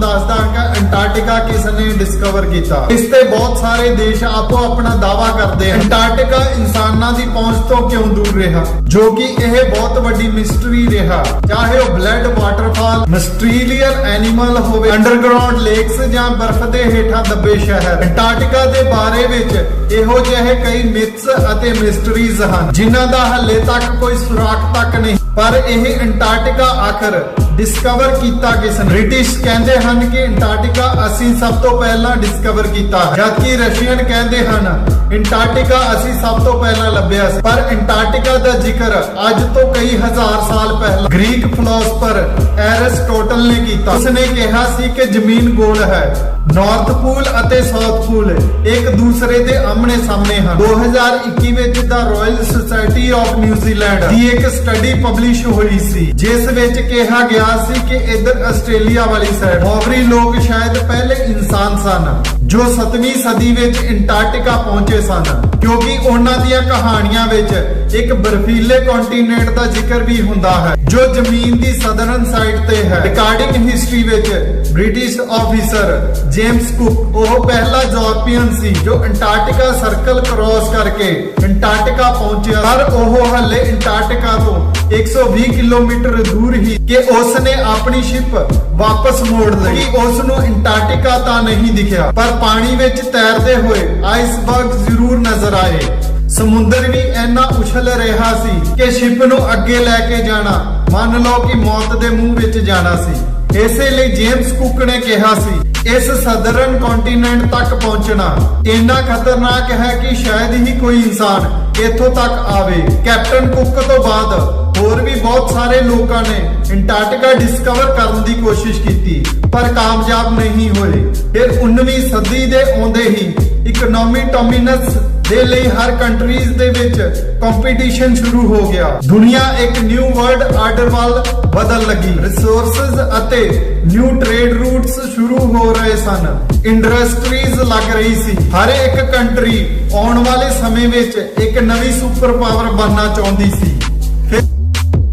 ਦੱਸਦਾ ਕਿ ਅੰਟਾਰਕਟਿਕਾ ਕਿਸ ਨੇ ਡਿਸਕਵਰ ਕੀਤਾ? ਇਸ ਤੇ ਬਹੁਤ ਸਾਰੇ ਦੇਸ਼ ਆਪੋ ਆਪਣਾ ਦਾਵਾ ਕਰਦੇ ਹਨ। ਅੰਟਾਰਕਟਿਕਾ ਇਨਸਾਨਾਂ ਦੀ ਪਹੁੰਚ ਤੋਂ ਕਿਉਂ ਦੂਰ ਰਿਹਾ? ਜੋ ਕਿ ਇਹ ਬਹੁਤ ਵੱਡੀ ਮਿਸਟਰੀ ਰਿਹਾ। ਚਾਹੇ ਉਹ ਬਲੱਡ ਵਾਟਰਫਾਲ ਮਿਸਟਰੀਲੀਅਨ ਐਨੀਮਲ ਹੋਵੇ ਅੰਡਰਗਰਾਉਂਡ ਲੇਕਸ ਜਾਂ ਬਰਫ਼ ਦੇ ਹੇਠਾਂ ਦੱਬੇ ਸ਼ਹਿਰ। ਅੰਟਾਰਕਟਿਕਾ ਦੇ ਬਾਰੇ ਵਿੱਚ ਇਹੋ ਜਿਹੇ ਕਈ ਮਿਥਸ ਅਤੇ ਮਿਸਟਰੀਜ਼ ਹਨ, ਜਿਨ੍ਹਾਂ ਦਾ ਹੱਲੇ ਤੱਕ ਕੋਈ ਸੁਰਾਖ ਤੱਕ ਨਹੀਂ। ਪਰ ਇਹ ਅੰਟਾਰਕਟਿਕਾ ਆਖਰ ਡਿਸਕਵਰ ਕੀਤਾ ਕਿਸ ਨੇ ਬ੍ਰਿਟਿਸ਼ ਕਹਿੰਦੇ ਹਨ ਕਿ ਅੰਟਾਰਕਟਿਕਾ ਅਸੀਂ ਸਭ ਤੋਂ ਪਹਿਲਾਂ ਡਿਸਕਵਰ ਕੀਤਾ ਜਦਕਿ ਰਸ਼ੀਅਨ ਕਹਿੰਦੇ ਹਨ ਅੰਟਾਰਕਟਿਕਾ ਅਸੀਂ ਸਭ ਤੋਂ ਪਹਿਲਾਂ ਲੱਭਿਆ ਸੀ। ਪਰ ਅੰਟਾਰਕਟਿਕਾ ਦਾ ਜ਼ਿਕਰ ਅੱਜ ਤੋਂ ਕਈ ਹਜ਼ਾਰ ਸਾਲ ਪਹਿਲਾਂ ਗ੍ਰੀਕ ਫਿਲਾਸਫਰ ਐਰਿਸਟੋਟਲ ਨੇ ਕੀਤਾ। ਉਸਨੇ ਕਿਹਾ ਸੀ ਕਿ ਜ਼ਮੀਨ ਗੋਲ ਹੈ ਨਾਰਥ ਪੂਲ ਅਤੇ ਸਾਊਥ ਪੂਲ ਇੱਕ ਦੂਸਰੇ ਦੇ ਆਮਣੇ ਸਾਹਮਣੇ ਹਨ। 2021 ਵਿੱਚ ਦਾ royal society of New Zealand ਦੀ ਇੱਕ ਸਟੱਡੀ ਪਬਲਿਸ਼ ਹੋਈ ਸੀ, ਜਿਸ ਵਿੱਚ ਕਿਹਾ ਗਿਆ ਸੀ ਕਿ ਇੱਧਰ ਆਸਟ੍ਰੇਲੀਆ ਵਾਲੀ ਸਾਈਡ ਮੌਵਰੀ ਲੋਕ ਸ਼ਾਇਦ ਪਹਿਲੇ ਇਨਸਾਨ ਸਨ। ਜੋ 7ਵੀਂ ਸਦੀ ਵਿੱਚ ਅੰਟਾਰਕਟਿਕਾ ਪਹੁੰਚੇ ਸਨ, ਕਿਉਂਕਿ ਉਹਨਾਂ ਦੀਆਂ ਕਹਾਣੀਆਂ ਵਿੱਚ ਇੱਕ ਬਰਫੀਲੇ ਕੰਟੀਨੈਂਟ ਦਾ ਜ਼ਿਕਰ ਵੀ ਹੁੰਦਾ ਹੈ, ਜੋ ਜ਼ਮੀਨ ਦੀ ਸਦਰਨ ਸਾਈਡ ਤੇ ਹੈ। ਰਿਕਾਰਡਿੰਗ ਹਿਸਟਰੀ ਵਿੱਚ ਬ੍ਰਿਟਿਸ਼ ਆਫੀਸਰ ਜੇਮਸ ਕੁਕ ਉਹ ਪਹਿਲਾ ਯੂਰਪੀਅਨ ਸੀ, ਜੋ ਅੰਟਾਰਕਟਿਕਾ ਸਰਕਲ ਕ੍ਰਾਸ ਕਰਕੇ ਅੰਟਾਰਕਟਿਕਾ ਪਹੁੰਚਿਆ। ਪਰ ਉਹ ਹੱਲੇ ਅੰਟਾਰਕਟਿਕਾ ਤੋਂ 120 ਕਿਲੋਮੀਟਰ ਦੂਰ ਹੀ ਕਿ ਉਸ ਨੇ ਆਪਣੀ ਸ਼ਿਪ ਵਾਪਸ ਮੋੜ ਲਈ। ਉਸ ਨੂੰ ਅੰਟਾਰਕਟਿਕਾ ਤਾਂ ਨਹੀਂ ਦਿਖਿਆ, ਪਰ ਪਾਣੀ ਵਿੱਚ ਤੈਰਦੇ ਹੋਏ ਆਈਸਬਰਗ ਜ਼ਰੂਰ ਨਜ਼ਰ ਆਏ। ਸਮੁੰਦਰ ਵੀ ਇੰਨਾ ਉਛਲ ਰਿਹਾ ਸੀ ਕਿ ਸ਼ਿਪ ਨੂੰ ਅੱਗੇ ਲੈ ਕੇ ਜਾਣਾ, ਮੰਨ ਲਓ ਕਿ ਮੌਤ ਦੇ ਮੂੰਹ ਵਿੱਚ ਜਾਣਾ ਸੀ। ਇਸੇ ਲਈ ਜੇਮਸ ਕੁੱਕ ਨੇ ਕਿਹਾ ਸੀ ਇਸ ਸਦਰਨ ਕੰਟੀਨੈਂਟ ਤੱਕ ਪਹੁੰਚਣਾ। ਇੰਨਾ ਖਤਰਨਾਕ ਹੈ ਕਿ ਸ਼ਾਇਦ ਹੀ ਕੋਈ ਇਨਸਾਨ ਇੱਥੋਂ ਤੱਕ ਆਵੇ। ਕੈਪਟਨ ਕੁੱਕ ਤੋਂ ਬਾਅਦ ਹੋਰ ਵੀ ਬਹੁਤ ਸਾਰੇ ਲੋਕਾਂ ਨੇ ਅੰਟਾਰਕਟਿਕਾ ਡਿਸਕਵਰ ਕਰਨ ਦੀ ਕੋਸ਼ਿਸ਼ ਕੀਤੀ, ਪਰ ਕਾਮਯਾਬ ਨਹੀਂ ਹੋਏ। ਫਿਰ 19ਵੀਂ ਸਦੀ ਦੇ ਆਉਂਦੇ ਹੀ ਇਕਨੋਮੀ ਡੋਮੀਨੈਂਸ ਦੇ ਲਈ ਹਰ ਕੰਟਰੀਜ਼ ਦੇ ਵਿੱਚ ਕੰਪੀਟੀਸ਼ਨ ਸ਼ੁਰੂ ਹੋ ਗਿਆ। ਦੁਨੀਆ ਇੱਕ ਨਿਊ ਵਰਲਡ ਆਰਡਰ ਵੱਲ ਬਦਲ ਲੱਗੀ। ਰਿਸੋਰਸਸ ਅਤੇ ਨਿਊ ਟ੍ਰੇਡ ਰੂਟਸ ਸ਼ੁਰੂ ਹੋ ਰਹੇ ਸਨ। ਇੰਡਸਟਰੀਜ਼ ਲੱਗ ਰਹੀ ਸੀ। ਹਰ ਇੱਕ ਕੰਟਰੀ ਆਉਣ ਵਾਲੇ ਸਮੇਂ ਵਿੱਚ ਇੱਕ ਨਵੀਂ ਸੁਪਰ ਪਾਵਰ ਬਣਨਾ ਚਾਹੁੰਦੀ ਸੀ।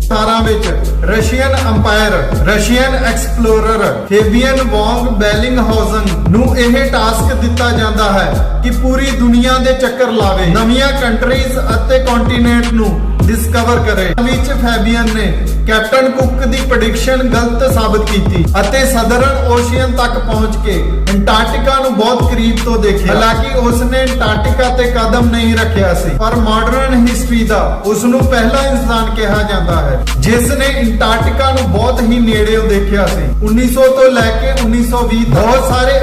ਫਿਰ ਸਾਰਾਂ ਵਿੱਚ Russian empire, Russian explorer Fabian von Bellingshausen ਨੂੰ ਇਹ ਟਾਸਕ ਦਿੱਤਾ ਜਾਂਦਾ ਹੈ ਕਿ ਪੂਰੀ ਦੁਨੀਆ ਦੇ ਚੱਕਰ ਲਾਵੇ। ਨਵੀਆਂ ਕੰਟਰੀਜ਼ ਅਤੇ ਕੰਟੀਨੈਂਟ ਨੂੰ ਡਿਸਕਵਰ ਕਰੇ। ਵਿੱਚ ਫੈਬੀਅਨ ਨੇ ਕੈਪਟਨ ਕੁੱਕ ਦੀ ਪ੍ਰੈਡਿਕਸ਼ਨ ਗਲਤ ਸਾਬਤ ਕੀਤੀ ਅਤੇ ਸਦਰਨ ਓਸ਼ੀਅਨ ਤੱਕ ਪਹੁੰਚ ਕੇ ਅੰਟਾਰਕਟਿਕਾ ਨੂੰ ਬਹੁਤ ਕਰੀਬ ਤੋਂ ਦੇਖਿਆ। ਹਾਲਾਂਕਿ ਉਸ ਨੇ ਅੰਟਾਰਕਟਿਕਾ ਤੇ ਕਦਮ ਨਹੀਂ ਰੱਖਿਆ ਸੀ, ਪਰ ਮਾਡਰਨ ਹਿਸਟਰੀ ਦਾ ਉਸ ਨੂੰ ਪਹਿਲਾ ਇਨਸਾਨ ਕਿਹਾ ਜਾਂਦਾ ਹੈ ਜਿਸ ਨੇ ਅੰਟਾਰਕਟਿਕਾ ਨੂੰ ਬਹੁਤ ਹੀ ਨੇੜਿਓਂ ਦੇਖਿਆ ਸੀ। 1900 ਤੋਂ ਲੈ ਕੇ 1920 ਤੱਕ ਬਹੁਤ ਸਾਰੇ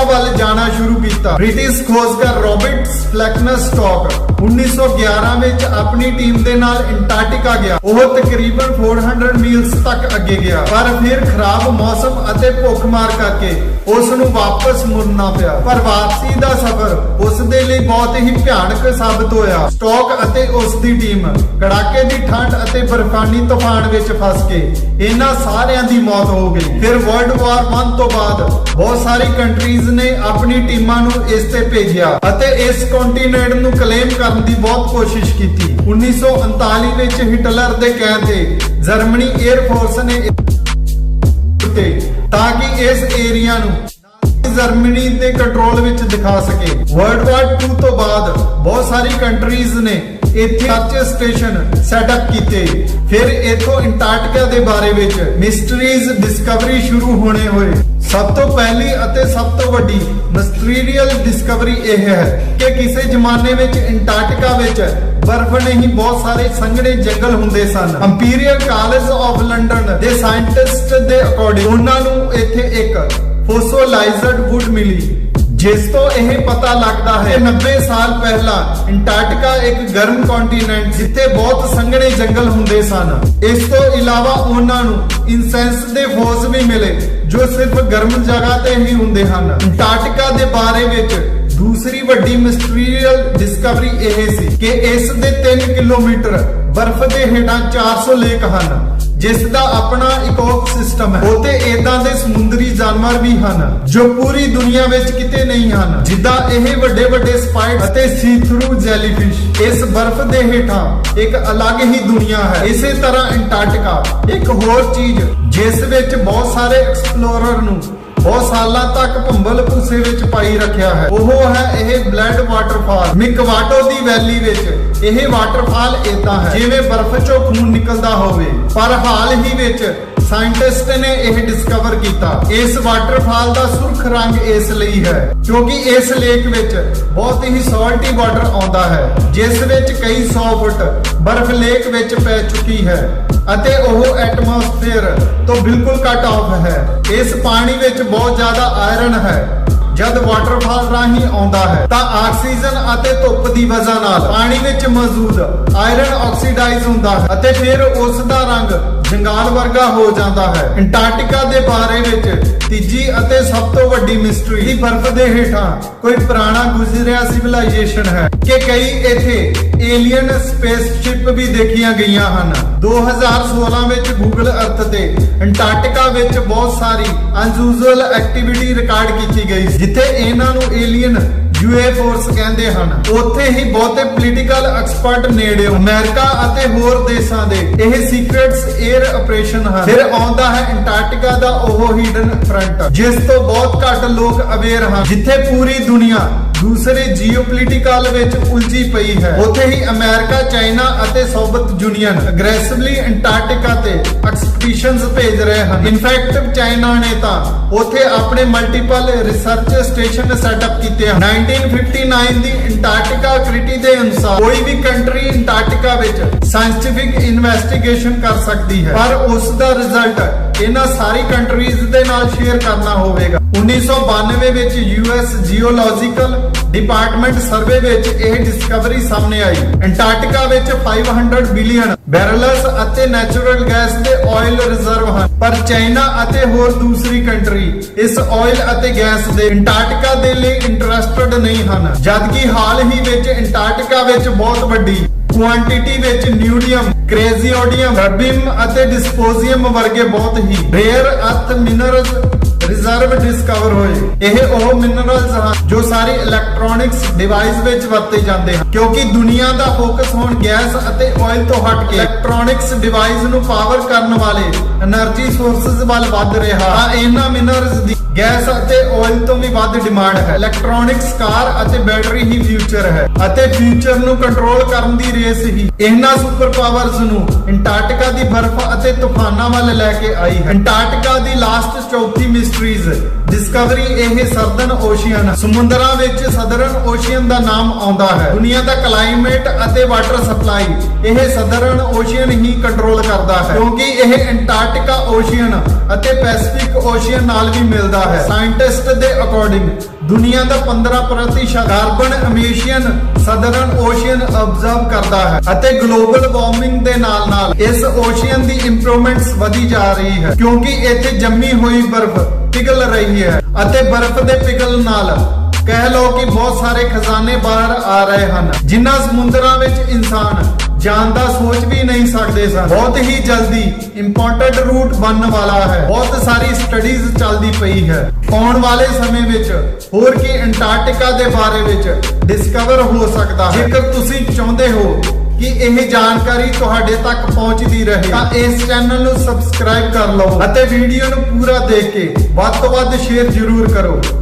ਅੰਟਾਰਕਟਿਕਾ ਵੱਲ ਜਾਣਾ ਸ਼ੁਰੂ ਕੀਤਾ। ਬ੍ਰਿਟਿਸ਼ ਖੋਜਕਾਰ ਰੌਬਰਟ ਫਲੈਕਨਰ ਸਟਾਕ 1911 ਵਿੱਚ ਆਪਣੀ ਟੀਮ ਦੇ ਨਾਲ ਅੰਟਾਰਕਟਿਕਾ ਗਿਆ। ਉਹ ਤਕਰੀਬਨ 400 ਮੀਲਸ ਤੱਕ ਅੱਗੇ ਗਿਆ। ਪਰ ਫਿਰ ਖਰਾਬ ਮੌਸਮ ਅਤੇ ਭੁੱਖਮਾਰ ਕਰਕੇ ਉਸ ਨੂੰ ਵਾਪਸ ਮੁੜਨਾ ਪਿਆ। ਪਰ ਵਾਪਸੀ ਦਾ ਸਫ਼ਰ ਉਸ ਦੇ ਲਈ ਬਹੁਤ ਹੀ ਭਿਆਨਕ ਸਾਬਤ ਹੋਇਆ। ਸਟਾਕ ਅਤੇ ਉਸ ਦੀ ਟੀਮ ਕੜਾਕੇ ਦੀ ਠੰਡ ਅਤੇ ਬਰਫਾਨੀ ਤੂਫਾਨ ਵਿੱਚ ਫਸ ਕੇ ਇਹਨਾਂ ਸਾਰਿਆਂ ਦੀ ਮੌਤ ਹੋ ਗਈ। ਫਿਰ ਵਰਲਡ ਵਾਰ 1 ਤੋਂ ਬਾਅਦ ਬਹੁਤ ਸਾਰੀ ਕੰਟਰੀਜ਼ ਨੇ ਆਪਣੀ ਟੀਮਾਂ ਨੂੰ ਇਸ ਤੇ ਭੇਜਿਆ ਅਤੇ ਇਸ ਕੰਟੀਨੈਂਟ ਨੂੰ ਕਲੇਮ ਕਰਨ ਦੀ ਬਹੁਤ ਕੋਸ਼ਿਸ਼ ਕੀਤੀ। 1939 ਵਿੱਚ ਹਿਟਲਰ ਦੇ ਕਹਿਣ ਤੇ ਜਰਮਨੀ 에ਅਰ ਫੋਰਸ ਨੇ ਤੇ ਤਾਂ ਕਿ ਇਸ ਏਰੀਆ ਨੂੰ ਜਰਮਨੀ ਦੇ ਕੰਟਰੋਲ ਵਿੱਚ ਦਿਖਾ ਸਕੇ। ਵਰਲਡ ਵਾਰ 2 ਤੋਂ ਬਾਅਦ ਬਹੁਤ ਸਾਰੀ ਕੰਟਰੀਜ਼ ਨੇ ਇੱਥੇ ਸਰਚ ਸਟੇਸ਼ਨ ਸੈਟਅਪ ਕੀਤੇ। ਫਿਰ ਇਥੋਂ ਅੰਟਾਰਕਟਿਕਾ ਦੇ ਬਾਰੇ ਵਿੱਚ ਮਿਸਟਰੀਜ਼ ਡਿਸਕਵਰੀ ਸ਼ੁਰੂ ਹੋਣੇ ਹੋਏ। ਸਭ ਤੋਂ ਪਹਿਲੀ ਅਤੇ ਸਭ ਤੋਂ ਵੱਡੀ ਮਿਸਟਰੀਰੀਅਲ ਡਿਸਕਵਰੀ ਇਹ ਹੈ ਕਿ ਕਿਸੇ ਜ਼ਮਾਨੇ ਵਿੱਚ ਅੰਟਾਰਕਟਿਕਾ ਵਿੱਚ ਬਰਫ਼ ਨਹੀਂ, ਬਹੁਤ ਸਾਰੇ ਸੰਘਣੇ ਜੰਗਲ ਹੁੰਦੇ ਸਨ। ਇੰਪੀਰੀਅਲ ਕਾਲਜ ਆਫ ਲੰਡਨ ਦੇ ਸਾਇੰਟਿਸਟ ਦੇ ਅਕੋਰਡਿੰਗ ਉਹਨਾਂ ਨੂੰ ਇੱਥੇ ਇੱਕ ਫੋਸੋਲਾਈਜ਼ਡ ਵੁੱਡ ਮਿਲੀ। ਜਿਸ ਤੋਂ ਇਹ ਪਤਾ ਲੱਗਦਾ ਹੈ 90 ਸਾਲ ਪਹਿਲਾਂ ਅੰਟਾਰਕਟਿਕਾ ਇੱਕ ਗਰਮ ਕੰਟੀਨੈਂਟ ਜਿੱਥੇ ਬਹੁਤ ਸੰਘਣੇ ਜੰਗਲ ਹੁੰਦੇ ਸਨ। ਇਸ ਤੋਂ ਇਲਾਵਾ ਉਹਨਾਂ ਨੂੰ ਇਨਸੈਂਸ ਦੇ ਫੋਜ਼ ਵੀ ਮਿਲੇ, ਜੋ ਸਿਰਫ ਗਰਮ ਜਗ੍ਹਾ ਤੇ ਹੀ ਹੁੰਦੇ ਹਨ। ਅੰਟਾਰਕਟਿਕਾ ਦੇ ਬਾਰੇ ਵਿੱਚ ਦੂਸਰੀ ਵੱਡੀ ਮਿਸਟਰੀਅਲ ਡਿਸਕਵਰੀ ਇਹ ਸੀ ਕਿ ਇਸ ਦੇ 3 ਕਿਲੋਮੀਟਰ ਬਰਫ਼ ਦੇ ਹੇਠਾਂ 400 ਲੇਕ ਹਨ। ਜਿਸ ਦਾ ਆਪਣਾ ਇਕੋਕ ਸਿਸਟਮ ਹੈ। ਉਤੇ ਇਦਾਂ ਦੇ ਸਮੁੰਦਰੀ ਜਾਨਵਰ ਵੀ ਹਨ, ਜੋ ਪੂਰੀ ਦੁਨੀਆ ਵਿੱਚ ਕਿਤੇ ਨਹੀਂ ਹਨ। ਜਿੱਦਾਂ ਇਹ ਵੱਡੇ ਵੱਡੇ ਸਪਾਈਡਰ ਅਤੇ ਸੀ ਥਰੂ ਜੈਲੀਫਿਸ਼ ਇਸ ਬਰਫ਼ ਦੇ ਹੇਠਾਂ ਇੱਕ ਅਲੱਗ ਹੀ ਦੁਨੀਆ ਹੈ। ਇਸੇ ਤਰ੍ਹਾਂ ਅੰਟਾਰਕਟਿਕਾ ਇੱਕ ਹੋਰ ਚੀਜ਼, ਜਿਸ ਵਿੱਚ ਬਹੁਤ ਸਾਰੇ ਐਕਸਪਲੋਰਰ ਨੂੰ ਬਹੁਤ ਸਾਲਾਂ ਤੱਕ ਭੰਬਲ ਭੂਸੇ ਵਿੱਚ ਪਾਈ ਰੱਖਿਆ ਹੈ। ਉਹ ਹੈ ਇਹ ਬਲੈਡ ਵਾਟਰਫਾਲ, ਮਿਕਵਾਟੋ ਦੀ ਵੈਲੀ ਵਿੱਚ। ਇਹ ਵਾਟਰਫਾਲ ਇਦਾਂ ਹੈ, ਜਿਵੇਂ ਬਰਫ਼ ਚੋਂ ਖੂਨ ਨਿਕਲਦਾ ਹੋਵੇ। ਪਰ ਹਾਲ ਹੀ ਵਿੱਚ ਸਾਇੰਟਿਸਟ ਨੇ ਇਹ ਡਿਸਕਵਰ ਕੀਤਾ। ਇਸ ਵਾਟਰਫਾਲ ਦਾ ਸੁਰਖ ਰੰਗ ਇਸ ਲਈ ਹੈ, ਕਿਉਂਕਿ ਇਸ ਲੇਕ ਵਿੱਚ ਬਹੁਤ ਹੀ ਸਾਲਟੀ ਵਾਟਰ ਆਉਂਦਾ ਹੈ, ਜਿਸ ਵਿੱਚ ਕਈ 100 ਫੁੱਟ ਬਰਫ਼ ਲੇਕ ਵਿੱਚ ਪੈ ਚੁੱਕੀ ਹੈ। ਅਤੇ ਉਹ ਐਟਮੋਸਫੇਅਰ ਤੋਂ ਬਿਲਕੁਲ ਕੱਟ ਆਫ ਹੈ। ਇਸ ਪਾਣੀ ਵਿੱਚ ਬਹੁਤ ਜ਼ਿਆਦਾ ਆਇਰਨ ਹੈ। ਜਦ ਵਾਟਰਫਾਲ ਰਾਹੀਂ ਆਉਂਦਾ ਹੈ, ਤਾਂ ਆਕਸੀਜਨ ਅਤੇ ਧੁੱਪ ਦੀ ਵਜ੍ਹਾ ਨਾਲ ਪਾਣੀ ਵਿੱਚ ਮੌਜੂਦ ਆਇਰਨ ਆਕਸੀਡਾਈਜ਼ ਹੁੰਦਾ ਹੈ ਅਤੇ ਫਿਰ ਉਸ ਦਾ ਰੰਗ ਜੰਗਾਲ ਵਰਗਾ ਹੋ ਜਾਂਦਾ ਹੈ। ਅੰਟਾਰਕਟਿਕਾ ਦੇ ਬਾਰੇ ਵਿੱਚ ਤੀਜੀ ਅਤੇ ਸਭ ਤੋਂ ਵੱਡੀ ਮਿਸਟਰੀ ਦੀ ਬਰਫ਼ ਦੇ ਹੇਠਾਂ ਕੋਈ ਪੁਰਾਣਾ ਗੁਜ਼ਰਿਆ ਸਿਵਲਾਈਜੇਸ਼ਨ ਹੈ ਕਿ ਕਈ ਇੱਥੇ ਏਲੀਅਨ ਸਪੇਸਸ਼ਿਪ ਵੀ ਦੇਖੀਆਂ ਗਈਆਂ ਹਨ। 2016 ਵਿੱਚ ਗੂਗਲ ਅਰਥ ਤੇ ਅੰਟਾਰਕਟਿਕਾ ਵਿੱਚ ਬਹੁਤ ਸਾਰੀ ਅਨਯੂਜ਼ੂਅਲ ਐਕਟੀਵਿਟੀ ਰਿਕਾਰਡ ਕੀਤੀ ਗਈ ਜਿੱਥੇ ਇਹਨਾਂ ਨੂੰ ਏਲੀਅਨ ਯੂਐਫਓਸ ਕਹਿੰਦੇ ਹਨ, ਉੱਥੇ ਹੀ ਬਹੁਤੇ ਪੋਲੀਟੀਕਲ ਐਕਸਪਰਟ ਨੇੜੇ ਅਮਰੀਕਾ ਅਤੇ ਹੋਰ ਦੇਸ਼ਾਂ ਦੇ। ਇਹ ਸੀਕ੍ਰੇਟਸ 에ਅਰ ਆਪਰੇਸ਼ਨ ਹਨ। ਫਿਰ ਆਉਂਦਾ ਹੈ ਅੰਟਾਰਕਟਿਕਾ ਦਾ ਉਹ ਹਿਡਨ ਫਰੰਟ ਜਿਸ ਤੋਂ ਬਹੁਤ ਘੱਟ ਲੋਕ ਅਵੇਅਰ ਹਨ, ਜਿੱਥੇ ਪੂਰੀ ਦੁਨੀਆ ਦੂਸਰੇ ਜੀਓਪੋਲਿਟੀਕਲ ਵਿੱਚ ਉਲਝੀ ਪਈ ਹੈ। ਉੱਥੇ ਹੀ ਅਮਰੀਕਾ, ਚਾਈਨਾ ਅਤੇ ਸੋਵੀਅਤ ਯੂਨੀਅਨ ਅਗਰੈਸਿਵਲੀ ਅੰਟਾਰਕਟਿਕਾ ਤੇ ਐਕਸਪੀਡੀਸ਼ਨਸ ਭੇਜ ਰਹੇ ਹਨ। ਇਨਫੈਕਟ ਚਾਈਨਾ ਨੇ ਤਾਂ ਉੱਥੇ ਆਪਣੇ ਮਲਟੀਪਲ ਰਿਸਰਚ ਸਟੇਸ਼ਨ ਸੈਟਅਪ ਕੀਤੇ ਹਨ। 1959 ਦੀ ਅੰਟਾਰਕਟਿਕਾ ਕ੍ਰਿਟੀ ਦੇ ਅਨੁਸਾਰ ਕੋਈ ਵੀ ਕੰਟਰੀ ਅੰਟਾਰਕਟਿਕਾ ਵਿੱਚ ਸਾਇੰਟਿਫਿਕ ਇਨਵੈਸਟੀਗੇਸ਼ਨ ਕਰ ਸਕਦੀ ਹੈ। ਪਰ ਉਸ ਦਾ ਰਿਜ਼ਲਟ ਇਹਨਾਂ ਸਾਰੀ ਕੰਟਰੀਜ਼ ਦੇ ਨਾਲ ਸ਼ੇਅਰ ਕਰਨਾ ਹੋਵੇਗਾ। 1992 ਵਿੱਚ ਯੂਐਸ ਜੀਓਲੋਜੀਕਲ ਡਿਪਾਰਟਮੈਂਟ ਸਰਵੇ ਵਿੱਚ ਇਹ ਡਿਸਕਵਰੀ ਸਾਹਮਣੇ ਆਈ। ਅੰਟਾਰਕਟਿਕਾ ਵਿੱਚ 500 ਬਿਲੀਅਨ ਬੈਰਲਸ ਅਤੇ ਨੈਚੁਰਲ ਗੈਸ ਦੇ ਆਇਲ ਰਿਜ਼ਰਵ ਹਨ। ਪਰ ਚਾਈਨਾ ਅਤੇ ਹੋਰ ਦੂਸਰੀ ਕੰਟਰੀ ਇਸ ਆਇਲ ਅਤੇ ਗੈਸ ਦੇ ਅੰਟਾਰਕਟਿਕਾ ਦੇ ਲਈ ਇੰਟਰਸਟਡ ਨਹੀਂ ਹਨ। ਜਦਕਿ ਹਾਲ ਹੀ ਵਿੱਚ ਅੰਟਾਰਕਟਿਕਾ ਵਿੱਚ ਬਹੁਤ ਵੱਡੀ ਕੁਆਂਟੀਟੀ ਵਿੱਚ ਨਿਊਡੀਅਮ ਕ੍ਰੇਜ਼ੀਓਡੀਅਮ ਰਬਿਮ ਅਤੇ ਡਿਸਪੋਜ਼ੀਅਮ ਵਰਗੇ ਬਹੁਤ ਹੀ rare earth minerals reserve discover ਹੋਏ। ਇਹ ਉਹ ਮਿਨਰਲਸ ਹਨ ਜੋ ਸਾਰੇ ਇਲੈਕਟ੍ਰੋਨਿਕਸ ਡਿਵਾਈਸ ਵਿੱਚ ਵਰਤੇ ਜਾਂਦੇ ਹਨ। ਕਿਉਂਕਿ ਦੁਨੀਆ ਦਾ ਫੋਕਸ ਹੁਣ ਗੈਸ ਅਤੇ ਆਇਲ ਤੋਂ ਹਟ ਕੇ ਇਲੈਕਟ੍ਰੋਨਿਕਸ ਡਿਵਾਈਸ ਨੂੰ ਪਾਵਰ ਕਰਨ ਵਾਲੇ એનર્ਜੀ ਸੋਰਸਸ ਵੱਲ ਵੱਧ ਰਿਹਾ। ਤਾਂ ਇਹਨਾਂ ਮਿਨਰਲਸ ਦੀ ਗੈਸ ਅਤੇ ਆਇਲ ਤੋਂ ਵੀ ਵੱਧ ਡਿਮਾਂਡ ਹੈ। ਇਲੈਕਟ੍ਰੋਨਿਕਸ ਕਾਰ ਅਤੇ ਬੈਟਰੀ ਹੀ ਫਿਊਚਰ ਹੈ ਅਤੇ ਫਿਊਚਰ ਨੂੰ ਕੰਟਰੋਲ ਕਰਨ ਦੀ ਰੇਸ ਹੀ ਇਹਨਾਂ ਸੁਪਰ ਪਾਵਰਸ ਨੂੰ ਅੰਟਾਰਕਟਿਕਾ ਦੀ ਬਰਫ਼ ਅਤੇ ਤੂਫਾਨਾਂ ਵੱਲ ਲੈ ਕੇ ਆਈ ਹੈ। ਅੰਟਾਰਕਟਿਕਾ ਦੀ ਲਾਸਟ ਚੌਥੀ ਮਿਸਟਰੀ ਮਿਸਟਰੀਜ਼ ਡਿਸਕਵਰੀ ਇਹ ਸਰਦਨ ਓਸ਼ੀਅਨ ਸਮੁੰਦਰਾਂ ਵਿੱਚ ਸਦਰਨ ਓਸ਼ੀਅਨ ਦਾ ਨਾਮ ਆਉਂਦਾ ਹੈ। ਦੁਨੀਆ ਦਾ ਕਲਾਈਮੇਟ ਅਤੇ ਵਾਟਰ ਸਪਲਾਈ ਇਹ ਸਦਰਨ ਓਸ਼ੀਅਨ ਹੀ ਕੰਟਰੋਲ ਕਰਦਾ ਹੈ। ਕਿਉਂਕਿ ਇਹ ਅੰਟਾਰਕਟਿਕਾ ਓਸ਼ੀਅਨ ਅਤੇ ਪੈਸੀਫਿਕ ਓਸ਼ੀਅਨ ਨਾਲ ਵੀ ਮਿਲਦਾ ਹੈ। ਸਾਇੰਟਿਸਟ ਦੇ ਅਕੋਰਡਿੰਗ ਦੁਨੀਆ ਦਾ 15% carbon emission southern ocean absorb ਕਰਦਾ ਹੈ ਅਤੇ ਗਲੋਬਲ ਵਾਰਮਿੰਗ ਦੇ ਨਾਲ ਨਾਲ ਇਸ ਓਸ਼ੀਅਨ ਦੀ ਇੰਪਰੂਵਮੈਂਟਸ ਵਧੀ ਜਾ ਰਹੀ ਹੈ। ਕਿਉਂਕਿ ਇੱਥੇ ਜੰਮੀ ਹੋਈ ਬਰਫ਼ ਪਿਘਲ ਰਹੀ ਹੈ। ਅਤੇ ਬਰਫ਼ ਦੇ ਪਿਘਲ ਨਾਲ। ਕਹਿ ਲਓ ਕਿ ਬਹੁਤ ਸਾਰੇ ਖਜ਼ਾਨੇ ਬਾਹਰ ਆ ਰਹੇ ਹਨ, ਜਿਨ੍ਹਾਂ ਸਮੁੰਦਰਾਂ ਵਿੱਚ ਇਨਸਾਨ ਜਾਣ ਦਾ ਸੋਚ ਵੀ ਨਹੀਂ ਸਕਦੇ ਸਨ। ਬਹੁਤ ਹੀ ਜਲਦੀ ਇੰਪੋਰਟਡ ਰੂਟ ਬਣਨ ਵਾਲਾ ਹੈ। ਬਹੁਤ ਸਾਰੀ ਸਟੱਡੀਜ਼ ਚੱਲਦੀ ਪਈ ਹੈ। ਆਉਣ ਵਾਲੇ ਸਮੇਂ ਵਿੱਚ ਹੋਰ ਕੀ ਅੰਟਾਰਕਟਿਕਾ ਦੇ ਬਾਰੇ ਵਿੱਚ ਡਿਸਕਵਰ ਹੋ ਸਕਦਾ ਹੈ। ਜੇਕਰ ਤੁਸੀਂ ਚਾਹੁੰਦੇ ਹੋ ਕਿ ਇਹ ਜਾਣਕਾਰੀ ਤੁਹਾਡੇ ਤੱਕ ਪਹੁੰਚਦੀ ਰਹੇ। ਤਾਂ ਇਸ ਚੈਨਲ ਨੂੰ ਸਬਸਕ੍ਰਾਈਬ ਕਰ ਲਓ ਅਤੇ ਵੀਡੀਓ ਨੂੰ ਪੂਰਾ ਦੇਖ ਕੇ ਵੱਧ ਤੋਂ ਵੱਧ ਸ਼ੇਅਰ ਜ਼ਰੂਰ ਕਰੋ।